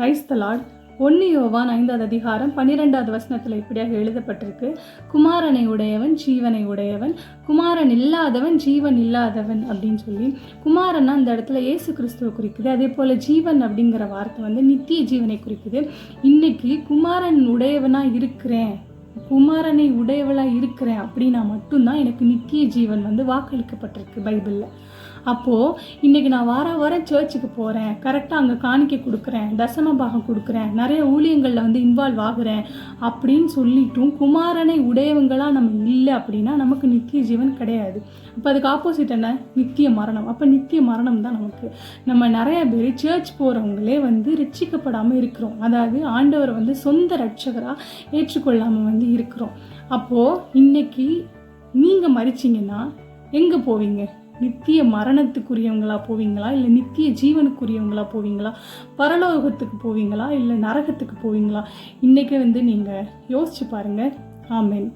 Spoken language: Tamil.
ரைஸ் தலாட் ஒன்னு யோவான் ஐந்தாவது அதிகாரம் பன்னிரெண்டாவது வசனத்தில் இப்படியாக எழுதப்பட்டிருக்கு. குமாரனை உடையவன் ஜீவனை உடையவன் குமாரன் இல்லாதவன் ஜீவன் இல்லாதவன் அப்படின்னு சொல்லி. குமாரன் அந்த இடத்துல இயேசு கிறிஸ்துவை குறிக்குது. அதே போல் ஜீவன் அப்படிங்கிற வார்த்தை வந்து நித்திய ஜீவனை குறிக்குது. இன்னைக்கு குமாரன் உடையவனாக இருக்கிறேன் குமாரனை உடையவளாக இருக்கிறேன் அப்படின்னா மட்டும்தான் எனக்கு நித்திய ஜீவன் வந்து வாக்களிக்கப்பட்டிருக்கு பைபிளில். அப்போது இன்றைக்கி நான் வார வாரம் சர்ச்சுக்கு போகிறேன் கரெக்டாக அங்கே காணிக்க கொடுக்குறேன். தசம பாகம் கொடுக்குறேன். நிறைய ஊழியங்களில் வந்து இன்வால்வ் ஆகுறேன் அப்படின்னு சொல்லிட்டும் குமாரனை உடையவங்களாக நம்ம இல்லை அப்படின்னா நமக்கு நித்திய ஜீவன் கிடையாது. அப்போ அதுக்கு ஆப்போசிட் என்ன? நித்திய மரணம். அப்போ நித்திய மரணம் தான் நமக்கு. நம்ம நிறைய பேர் சர்ச் போகிறவங்களே வந்து ரட்சிக்கப்படாமல் இருக்கிறோம். அதாவது ஆண்டவரை வந்து சொந்த ரட்சகராக ஏற்றுக்கொள்ளாமல் வந்து இருக்கிறோம். அப்போது இன்றைக்கி நீங்கள் மறிச்சிங்கன்னா எங்கே போவீங்க? நித்திய மரணத்துக்குரியவங்களா போவீங்களா? இல்லை நித்திய ஜீவனுக்குரியவங்களா போவீங்களா? பரலோகத்துக்கு போவீங்களா? இல்லை நரகத்துக்கு போவீங்களா? இன்றைக்கே வந்து நீங்கள் யோசிச்சு பாருங்கள் ஆமென்.